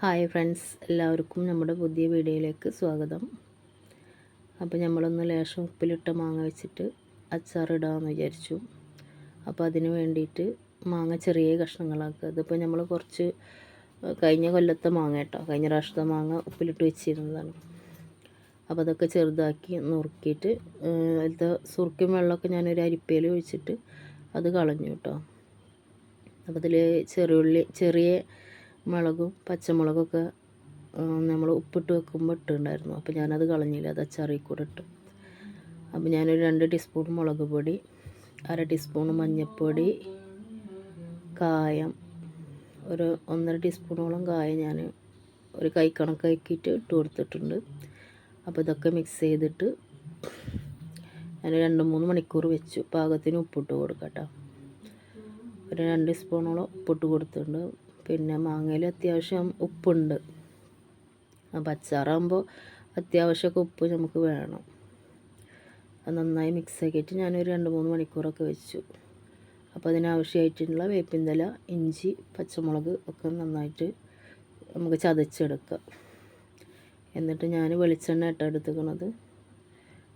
Hi friends എല്ലാവർക്കും നമ്മുടെ പുതിയ വീഡിയോയിലേക്ക് സ്വാഗതം. അപ്പോൾ നമ്മളൊന്ന് ലേശം ഉപ്പിലിട്ട മാങ്ങ വെച്ചിട്ട് അച്ചാറിടാമെന്ന് വിചാരിച്ചു. അപ്പോൾ അതിന് വേണ്ടിയിട്ട് മാങ്ങ ചെറിയ കഷ്ണങ്ങളാക്കുക. അതിപ്പോൾ നമ്മൾ കുറച്ച് കഴിഞ്ഞ കൊല്ലത്തെ മാങ്ങ കേട്ടോ കഴിഞ്ഞ പ്രാവശ്യത്തെ മാങ്ങ ഉപ്പിലിട്ട് വെച്ചിരുന്നതാണ്. അപ്പോൾ അതൊക്കെ ചെറുതാക്കി നുറുക്കിയിട്ട് അതിലത്തെ സുറുക്കും വെള്ളമൊക്കെ ഞാനൊരു അരിപ്പയിൽ ഒഴിച്ചിട്ട് അത് കളഞ്ഞു കേട്ടോ. അപ്പോൾ അതിൽ ചെറിയുള്ളി ചെറിയ മുളകും പച്ചമുളകൊക്കെ നമ്മൾ ഉപ്പിട്ട് വെക്കുമ്പോൾ ഇട്ടുണ്ടായിരുന്നു അപ്പോൾ ഞാനത് കളഞ്ഞില്ല അത് അച്ചാറിൽ കൂടെ ഇട്ട്. അപ്പോൾ ഞാനൊരു രണ്ട് ടീസ്പൂൺ മുളക് പൊടി അര ടീസ്പൂൺ മഞ്ഞൾപ്പൊടി കായം ഒരു ഒന്നര ടീസ്പൂണോളം കായം ഞാൻ ഒരു കൈ കണക്കാക്കിയിട്ട് ഇട്ട് കൊടുത്തിട്ടുണ്ട്. അപ്പോൾ ഇതൊക്കെ മിക്സ് ചെയ്തിട്ട് ഞാൻ രണ്ട് മൂന്ന് മണിക്കൂർ വെച്ചു. പാകത്തിന് ഉപ്പിട്ട് കൊടുക്കട്ടോ. ഒരു രണ്ട് സ്പൂണോളം ഉപ്പിട്ട് കൊടുത്തിട്ടുണ്ട്. പിന്നെ മാങ്ങയിൽ അത്യാവശ്യം ഉപ്പുണ്ട്. അപ്പോൾ അച്ചാറാകുമ്പോൾ അത്യാവശ്യമൊക്കെ ഉപ്പ് നമുക്ക് വേണം. അത് നന്നായി മിക്സ് ആക്കിയിട്ട് ഞാനൊരു രണ്ട് മൂന്ന് മണിക്കൂറൊക്കെ വെച്ചു. അപ്പോൾ അതിനാവശ്യമായിട്ടുള്ള വേപ്പിന്തല ഇഞ്ചി പച്ചമുളക് ഒക്കെ നന്നായിട്ട് നമുക്ക് ചതച്ചെടുക്കാം. എന്നിട്ട് ഞാൻ വെളിച്ചെണ്ണ ഇട്ട് എടുത്തുക്കണത്.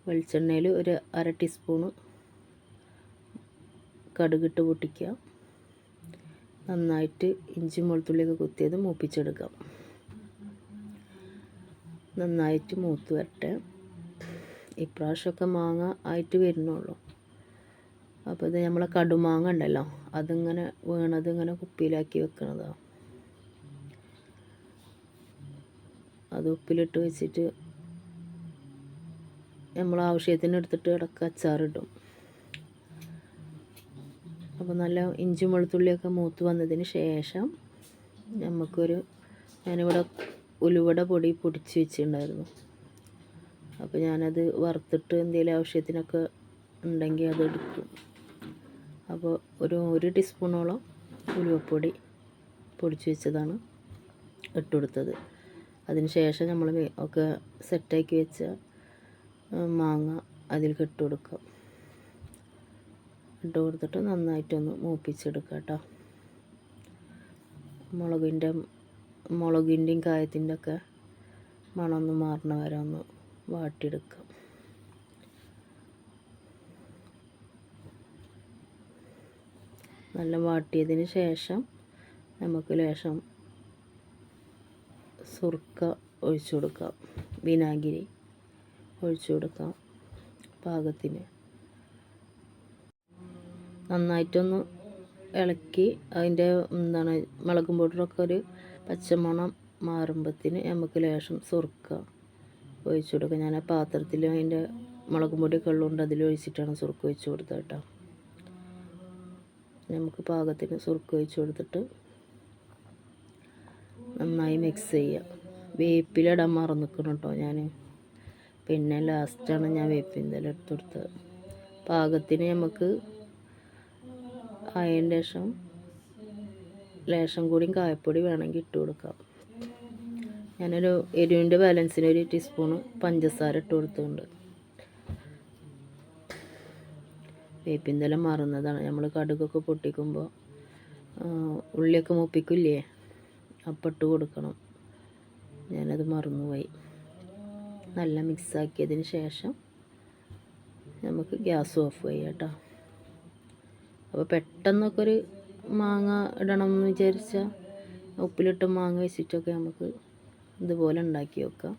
വെളിച്ചെണ്ണയിൽ ഒരു അര ടീസ്പൂണ് കടുകിട്ട് പൊട്ടിക്കുക നന്നായിട്ട് ഇഞ്ചി വെളുത്തുള്ളിയൊക്കെ കുത്തിയത് മൂപ്പിച്ചെടുക്കാം നന്നായിട്ട് മൂത്ത് വരട്ടെ. ഇപ്രാവശ്യമൊക്കെ മാങ്ങ ആയിട്ട് വരുന്നുള്ളൂ. അപ്പോൾ ഇത് നമ്മളെ കടുമാങ്ങ ഉണ്ടല്ലോ അതിങ്ങനെ വീണത് ഇങ്ങനെ കുപ്പിയിലാക്കി വെക്കണതാണ് അത് ഉപ്പിലിട്ട് വെച്ചിട്ട് നമ്മൾ ആവശ്യത്തിന് എടുത്തിട്ട് ഇടയ്ക്ക് അച്ചാറിടും. അപ്പോൾ നല്ല ഇഞ്ചി വെളുത്തുള്ളിയൊക്കെ മൂത്ത് വന്നതിന് ശേഷം നമുക്കൊരു ഞാനിവിടെ ഉലുവട പൊടി പൊടിച്ച് വെച്ചിട്ടുണ്ടായിരുന്നു. അപ്പോൾ ഞാനത് വറുത്തിട്ട് എന്തെങ്കിലും ആവശ്യത്തിനൊക്കെ ഉണ്ടെങ്കിൽ അതെടുക്കും അപ്പോൾ ഒരു ഒരു ടീസ്പൂണോളം ഉലുവപ്പൊടി പൊടിച്ച് വെച്ചതാണ് ഇട്ട് കൊടുത്തത്. ശേഷം നമ്മൾ ഒക്കെ സെറ്റാക്കി വെച്ച മാങ്ങ അതിൽ ഇട്ട് കൊടുക്കാം ഇട്ട് കൊടുത്തിട്ട് നന്നായിട്ടൊന്ന് മൂപ്പിച്ചെടുക്കുക കേട്ടോ. മുളകിന്റെ മുളകിന്റെയും കായത്തിന്റെ ഒക്കെ മണമൊന്ന് മാറണ വരെ ഒന്ന് വാട്ടിയെടുക്കാം. നല്ല വാട്ടിയതിന് ശേഷം നമുക്ക് ലേശം സുർക്ക ഒഴിച്ചു കൊടുക്കാം. വിനാഗിരി ഒഴിച്ചു കൊടുക്കാം. പാകത്തിന്. നന്നായിട്ടൊന്ന് ഇളക്കി അതിന്റെ എന്താണ് മുളകും പൗഡറൊക്കെ ഒരു പച്ചമണം മാറുമ്പത്തിന് നമുക്ക് ലേശം സുറുക്ക ഒഴിച്ചു കൊടുക്കുക. ഞാൻ ആ പാത്രത്തിൽ അതിന്റെ മുളകും പൊടിയൊക്കെ ഉള്ളതുകൊണ്ട് അതിൽ ഒഴിച്ചിട്ടാണ് സുറുക്ക ഒഴിച്ചു കൊടുത്തത് കേട്ടോ. നമുക്ക് പാകത്തിന് സുറുക്ക ഒഴിച്ചു കൊടുത്തിട്ട് നന്നായി മിക്സ് ചെയ്യുക. വേപ്പിലിടാൻ മറന്നു നിൽക്കണം കേട്ടോ ഞാൻ. പിന്നെ ലാസ്റ്റാണ് ഞാൻ വേപ്പിന്റെ എടുത്തു കൊടുത്തത്. പാകത്തിന് നമുക്ക് ആയതിന് ശേഷം ലേശം കൂടിയും കായപ്പൊടി വേണമെങ്കിൽ ഇട്ട് കൊടുക്കാം. ഞാനൊരു എരിവിന്റെ ബാലൻസിന് ഒരു ടീസ്പൂണ് പഞ്ചസാര ഇട്ട് കൊടുത്തുകൊണ്ട് വേപ്പിന്തെല്ലാം മാറുന്നതാണ്. നമ്മൾ കടുകൊക്കെ പൊട്ടിക്കുമ്പോൾ ഉള്ളിയൊക്കെ മുപ്പിക്കില്ലേ? അപ്പം ഇട്ട് കൊടുക്കണം. ഞാനത് മറന്നുപോയി. നല്ല മിക്സാക്കിയതിന് ശേഷം നമുക്ക് ഗ്യാസ് ഓഫ് ചെയ്യാം കേട്ടോ. അപ്പോൾ പെട്ടെന്നൊക്കെ ഒരു മാങ്ങ ഇടണം എന്ന് വിചാരിച്ചാൽ ഉപ്പിലിട്ട് മാങ്ങ വെച്ചിട്ടൊക്കെ നമുക്ക് ഇതുപോലെ ഉണ്ടാക്കി വെക്കാം.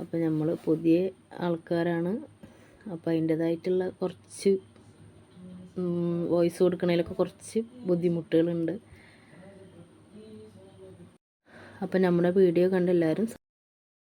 അപ്പോൾ നമ്മൾ പുതിയ ആൾക്കാരാണ്. അപ്പോൾ അതിന്റേതായിട്ടുള്ള കുറച്ച് വോയിസ് കൊടുക്കണതിലൊക്കെ കുറച്ച് ബുദ്ധിമുട്ടുകളുണ്ട്. അപ്പോൾ നമ്മുടെ വീഡിയോ കണ്ട് എല്ലാവരും